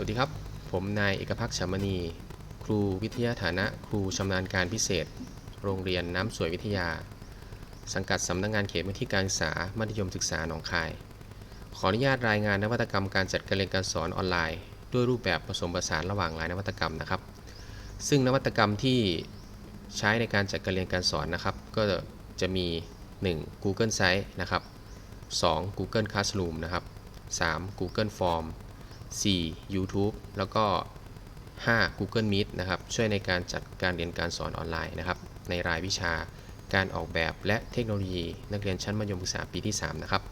วัสดีครับ ผมนายเอกพักษ์ชามณี ครูวิทยาฐานะครูชำนาญการพิเศษ โรงเรียนน้ำสวยวิทยา สังกัดสำนักงงานเขตพื้นที่การศึกษามัธยมศึกษาหนองคาย ขออนุญาตรายงานนวัตกรรมการจัดการเรียนการสอนออนไลน์ ด้วยรูปแบบผสมผสานระหว่างหลายนวัตกรรมนะครับ ซึ่งนวัตกรรมที่ใช้ในการจัดการเรียนการสอนนะครับ ก็จะมี 1. Google Site นะครับ 2. Google Classroom นะครับ 3. Google Form 4. YouTube แล้วก็ 5. Google Meet นะครับช่วยในการจัดการเรียนการสอนออนไลน์นะครับในรายวิชาการออกแบบและเทคโนโลยี นักเรียนชั้นมัธยมศึกษาปีที่ 3 นะครับ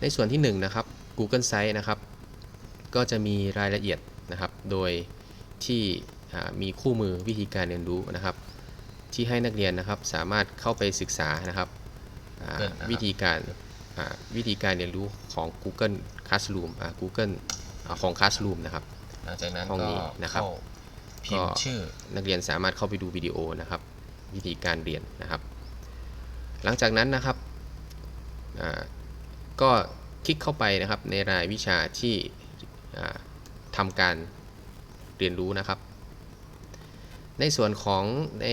ในส่วนที่ 1 นะครับ Google Site นะครับ ก็จะมีรายละเอียดนะครับ โดยที่อ่ามีคู่มือวิธีการเรียนรู้นะครับ ที่ให้นักเรียนนะครับสามารถเข้าไปศึกษานะครับอ่า Google นะครับวิธีการอ่าวิธีการเรียนรู้ของ Google Classroom อ่า Google อ่าของ Classroom นะครับหลังจากนั้นห้องก็นี้นะครับเข้าพิมก็พ์ชื่อนักเรียนสามารถเข้าไปดูวิดีโอนะครับ วิธีการเรียนนะครับ หลังจากนั้นนะครับอ่าก็คลิกเข้าไปนะครับในรายวิชาที่อ่าทำการเรียนรู้นะครับ ในส่วนของใน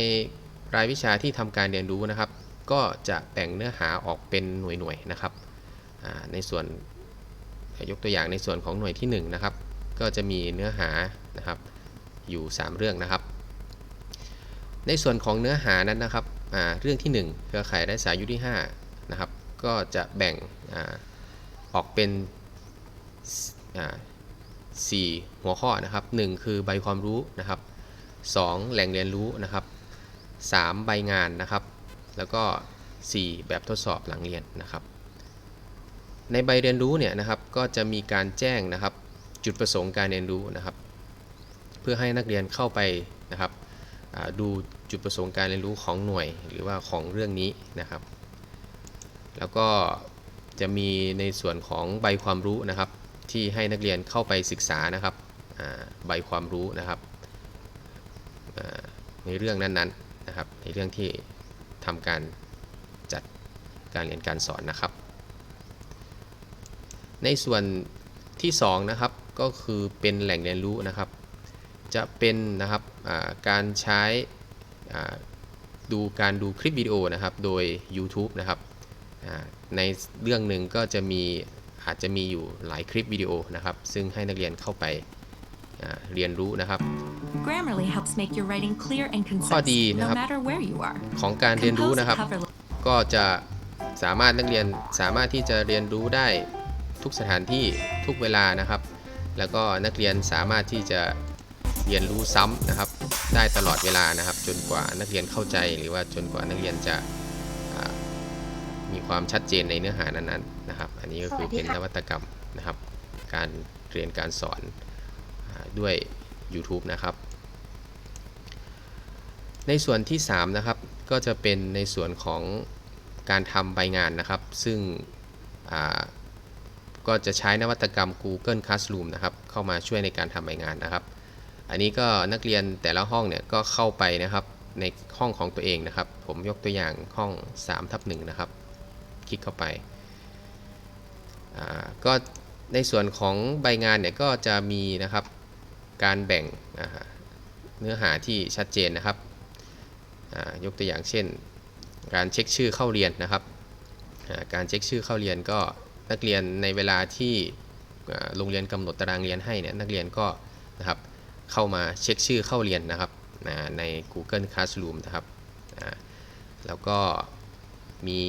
รายวิชาที่ทำการเรียนรู้นะครับ ก็จะแบ่งเนื้อหาออกเป็นหน่วยๆนะครับอ่าในส่วน ยกตัวอย่างในส่วนของหน่วยที่1นะครับก็จะมีเนื้อหานะครับอยู่ 3 เรื่องนะครับ ในส่วนของเนื้อหานั้นนะครับเรื่องที่ 1 เครือข่ายไร้สายยุที่5นะครับก็จะแบ่งอออกเป็นสี่หัวข้อนะครับ 1 คือใบความรู้นะครับ 2 แหล่งเรียนรู้นะครับ 3 ใบงานนะครับ แล้วก็ 4 แบบทดสอบหลังเรียนนะครับ ในใบเรียนรู้เนี่ยนะครับก็จะมีการแจ้งนะครับจุดประสงค์การเรียนรู้นะครับ เพื่อให้นักเรียนเข้าไปนะครับดูจุดประสงค์การเรียนรู้ของหน่วย หรือว่าของเรื่องนี้นะครับ แล้วก็จะมีในส่วนของใบความรู้นะครับ ที่ให้นักเรียนเข้าไปศึกษานะครับใบความรู้นะครับในเรื่องนั้นๆนะครับ ในเรื่องที่ทำการจัดการเรียนการสอนนะครับ ในส่วนที่2นะครับก็คือเป็นแหล่งเรียนรู้นะครับ จะเป็นนะครับอ่าการใช้อ่าดูการดูคลิปวิดีโอนะครับโดย YouTube นะครับอ่าในเรื่องหนึ่งก็จะมีอาจจะมีอยู่หลายคลิปวิดีโอนะครับ ซึ่งให้นักเรียนเข้าไปอ่าเรียนรู้นะครับ Grammarly helps make your writing clear and ข้อ concise, ดี no นะครับ matter where you are. ของการเรียนรู้ Compose นะครับ a cover letter ก็จะสามารถนักเรียนสามารถที่จะเรียนรู้ได้ ทุกสถานที่ทุกเวลานะครับ แล้วก็นักเรียนสามารถที่จะเรียนรู้ซ้ำนะครับ ได้ตลอดเวลานะครับ จนกว่านักเรียนเข้าใจหรือว่าจนกว่านักเรียนจะมีความชัดเจนในเนื้อหานั้นๆนะครับ อันนี้ก็คือเป็นนวัตกรรมนะครับ การเรียนการสอนอด้วย YouTube นะครับ ในส่วนที่ 3 นะครับ ก็จะเป็นในส่วนของการทำใบงานนะครับ ซึ่ง ก็จะใช้นวัตกรรม Google Classroom นะครับ เข้ามาช่วยในการทำใบงานนะครับ อันนี้ก็นักเรียนแต่ละห้องเนี่ยก็เข้าไปนะครับในห้องของตัวเองนะครับ ผมยกตัวอย่างห้อง3ทับ1นะครับ คลิกเข้าไป ก็ในส่วนของใบงานเนี่ยก็จะมีนะครับการแบ่งเนื้อหาที่ชัดเจนนะครับ ยกตัวอย่างเช่น การเช็คชื่อเข้าเรียนนะครับ การเช็คชื่อเข้าเรียนก็ นักเรียนในเวลาที่โรงเรียนกำหนดตารางเรียนให้เนี่ยนักเรียนก็นะครับเข้ามาเช็คชื่อเข้าเรียนนะครับใน Google Classroom นะครับแล้วก็มี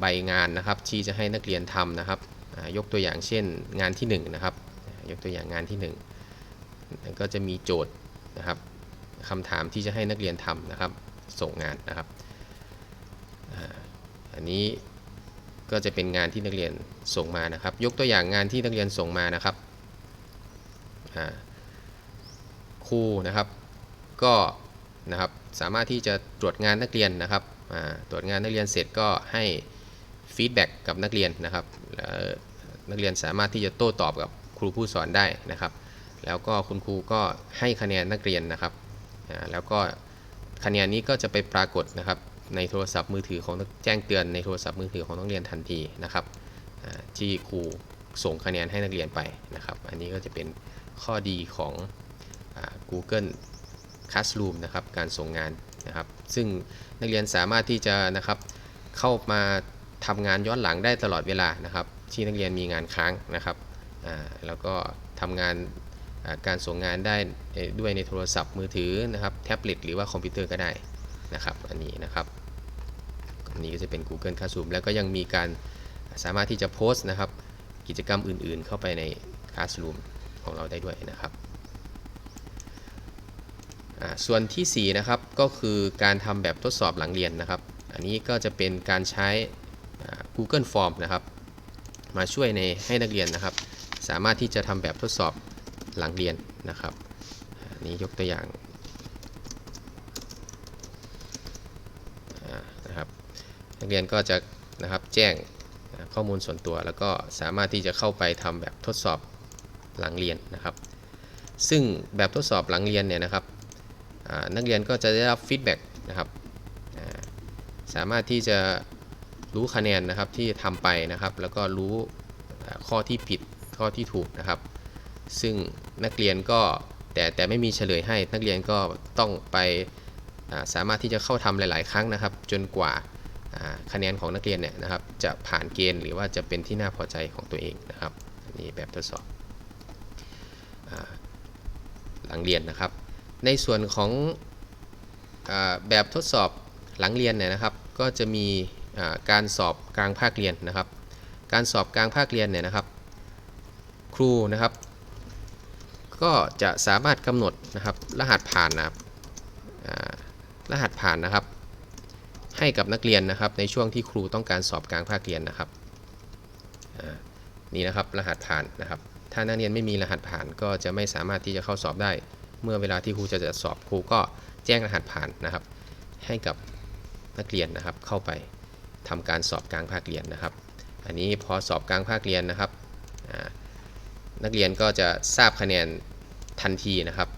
ใบงานนะครับที่จะให้นักเรียนทำนะครับยกตัวอย่างเช่นงานที่1นะครับยกตัวอย่างงานที่ 1 ก็จะมีโจทย์นะครับคำถามที่จะให้นักเรียนทำนะครับส่งงานนะครับอันนี้ ก็จะเป็นงานที่นักเรียนส่งมานะครับ ยกตัวอย่างงานที่นักเรียนส่งมานะครับครูนะครับ ก็นะครับสามารถที่จะตรวจงานนักเรียนนะครับตรวจงานนักเรียนเสร็จก็ให้ฟีดแบ็กกับนักเรียนนะครับแล้วนักเรียนสามารถที่จะโต้ตอบกับครูผู้สอนได้นะครับ แล้วก็คุณครูก็ให้คะแนนนักเรียนนะครับแล้วก็คะแนนนี้ก็จะไปปรากฏนะครับ ในโทรศัพท์มือถือของแจ้งเตือนในโทรศัพท์มือถือของนักเรียนทันทีนะครับที่ครูส่งคะแนนให้นักเรียนไปนะครับ อันนี้ก็จะเป็นข้อดีของอ Google Classroom นะครับการส่งงานนะครับ ซึ่งนักเรียนสามารถที่จะนะครับเข้ามาทำงานย้อนหลังได้ตลอดเวลานะครับ ที่นักเรียนมีงานค้างนะครับแล้วก็ทำงานการส่งงานได้ด้วยในโทรศัพท์มือถือนะครับแท็บเล็ตหรือว่าคอมพิวเตอร์ก็ได้นะครับ อันนี้นะครับ นี้ก็จะเป็น Google Classroom แล้วก็ยังมีการสามารถที่จะโพสต์นะครับกิจกรรมอื่นๆ เข้าไปใน Classroom ของเราได้ด้วยนะครับส่วนทีสี่ 4 นะครับก็คือการทำแบบทดสอบหลังเรียนนะครับ อันนี้ก็จะเป็นการใช้ Google Form นะครับ มาช่วยในให้นักเรียนนะครับ สามารถที่จะทำแบบทดสอบหลังเรียนนะครับนนี้ยกตัวอย่างอ่านะครับ นักเรียนก็จะนะครับแจ้งข้อมูลส่วนตัว แล้วก็สามารถที่จะเข้าไปทำแบบทดสอบหลังเรียนนะครับ ซึ่งแบบทดสอบหลังเรียนเนี่ยนะครับนักเรียนก็จะได้รับฟีดแบ็กนะครับสามารถที่จะรู้คะแนนนะครับที่ทำไปนะครับ แล้วก็รู้ข้อที่ผิดข้อที่ถูกนะครับ ซึ่งนักเรียนก็แต่แต่ไม่มีเฉลยให้นักเรียนก็ต้องไปสามารถที่จะเข้าทำหลาย ๆ ครั้งนะครับ จนกว่า คะแนนของนักเรียนเนี่ยนะครับจะผ่านเกณฑ์หรือว่าจะเป็นที่น่าพอใจของตัวเองนะครับนนี้แบบทดสอบอหลังเรียนนะครับ ในส่วนของอแบบทดสอบหลังเรียนเนี่ยนะครับ ก็จะมีการสอบกลางภาคเรียนนะครับ การสอบกลางภาคเรียนเนี่ยนะครับ ครูนะครับ ก็จะสามารถกำหนดนะครับรหัสผ่านนะครับรหัสผ่านนะครับ ให้กับนักเรียนนะครับ ในช่วงที่ครูต้องการสอบกลางภาคเรียนนะครับนี่นะครับรหัสผ่านนะครับ ถ้านักเรียนไม่มีรหัสผ่านก็จะไม่สามารถที่จะเข้าสอบได้ เมื่อเวลาที่ครูจะจัดสอบครูก็แจ้งรหัสผ่านนะครับ ให้กับนักเรียนนะครับเข้าไปทำการสอบกลางภาคเรียนนะครับ อันนี้พอสอบกลางภาคเรียนนะครับนักเรียนก็จะทราบคะแนนทันทีนะครับ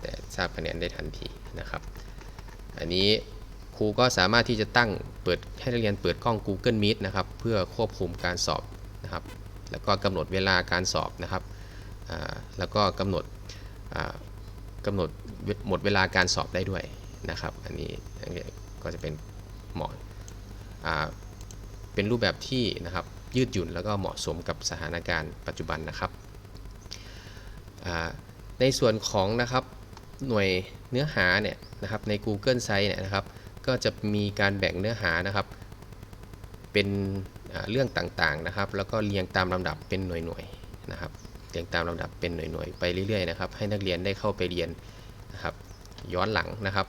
แต่ทราบคะแนนได้ทันทีนะครับ อันนี้ ครูก็สามารถที่จะตั้งเปิดให้นักเรียนเปิดกล้อง Google Meet นะครับเพื่อควบคุมการสอบนะครับ แล้วก็กำหนดเวลาการสอบนะครับแล้วก็กำหนดอ่ากำหนดหมดเวลาการสอบได้ด้วยนะครับ อันนี้ก็จะเป็นเหมาะเป็นรูปแบบที่นะครับยืดหยุ่นแล้วก็เหมาะสมกับสถานการณ์ปัจจุบันนะครับ ในส่วนของนะครับหน่วยเนื้อหาเนี่ยนะครับใน Google Site เนี่ยนะครับ ก็จะมีการแบ่งเนื้อหานะครับ เป็นเรื่องต่างๆนะครับ แล้วก็เรียงตามลำดับเป็นหน่วยๆนะครับ เรียงตามลำดับเป็นหน่วยๆไปเรื่อยๆนะครับ ให้นักเรียนได้เข้าไปเรียนนะครับ ย้อนหลังนะครับ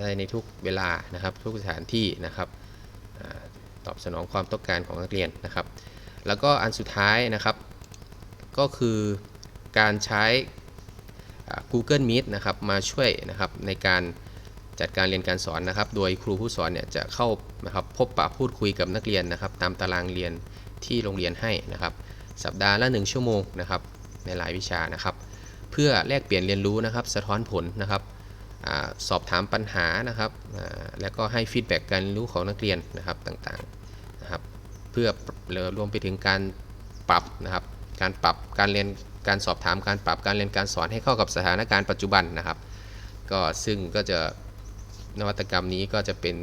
ได้ในทุกเวลานะครับ ทุกสถานที่นะครับตอบสนองความต้องการของนักเรียนนะครับ แล้วก็อันสุดท้ายนะครับ ก็คือการใช้ Google Meet นะครับมาช่วยนะครับในการ จัดการเรียนการสอนนะครับ โดยครูผู้สอนเนี่ยจะเข้านะครับพบปะพูดคุยกับนักเรียนนะครับ ตามตารางเรียนที่โรงเรียนให้นะครับ สัปดาห์ละ 1 ชั่วโมงนะครับ ในหลายวิชานะครับ เพื่อแลกเปลี่ยนเรียนรู้นะครับ สะท้อนผลนะครับอสอบถามปัญหานะครับ แล้วก็ให้ฟีดแบ็กการเรียนรู้ของนักเรียนนะครับต่างๆนะครับ เพื่อรวมไปถึงการปรับนะครับ การปรับการเรียนการสอบถามการปรับการเรียนการสอนให้เข้ากับสถานการณ์ปัจจุบันนะครับ ก็ซึ่งก็จะ นวัตกรรมนี้ก็จะเป็น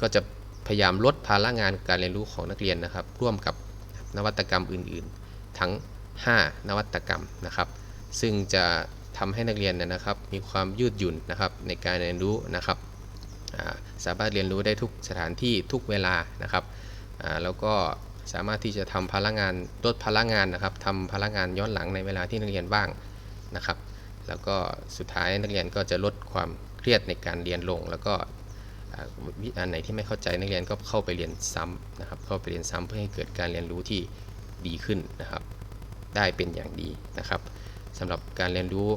ก็จะพยายามลดภาระงานการเรียนรู้ของนักเรียนนะครับ ร่วมกับนวัตกรรมอื่น ๆ ทั้ง 5 นวัตกรรมนะครับ ซึ่งจะทำให้นักเรียนนะครับ มีความยืดหยุ่นนะครับในการเรียนรู้นะครับสามารถเรียนรู้ได้ทุกสถานที่ทุกเวลานะครับแล้วก็สามารถที่จะทำพลังงานลดพลังงานนะครับทำพลังงานย้อนหลังในเวลาที่นักเรียนว่างนะครับ แล้วก็สุดท้ายนักเรียนก็จะลดความ เครียดในการเรียนลง แล้วก็วิอันไหนที่ไม่เข้าใจนักเรียนก็เข้าไปเรียนซ้ำนะครับ เข้าไปเรียนซ้ำเพื่อให้เกิดการเรียนรู้ที่ดีขึ้นนะครับ ได้เป็นอย่างดีนะครับสำหรับการเรียนรู้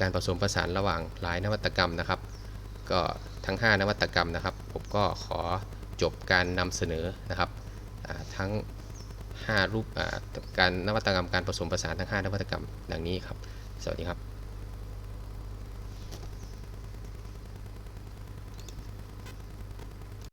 การผสมผสานระหว่างหลายนวัตกรรมนะครับ ก็ทั้ง 5 นวัตกรรมนะครับ ผมก็ขอจบการนำเสนอนะครับทั้ง 5 รูปการนวัตกรรมการผสมผสานทั้ง 5 นวัตกรรมดังนี้ครับ สวัสดีครับ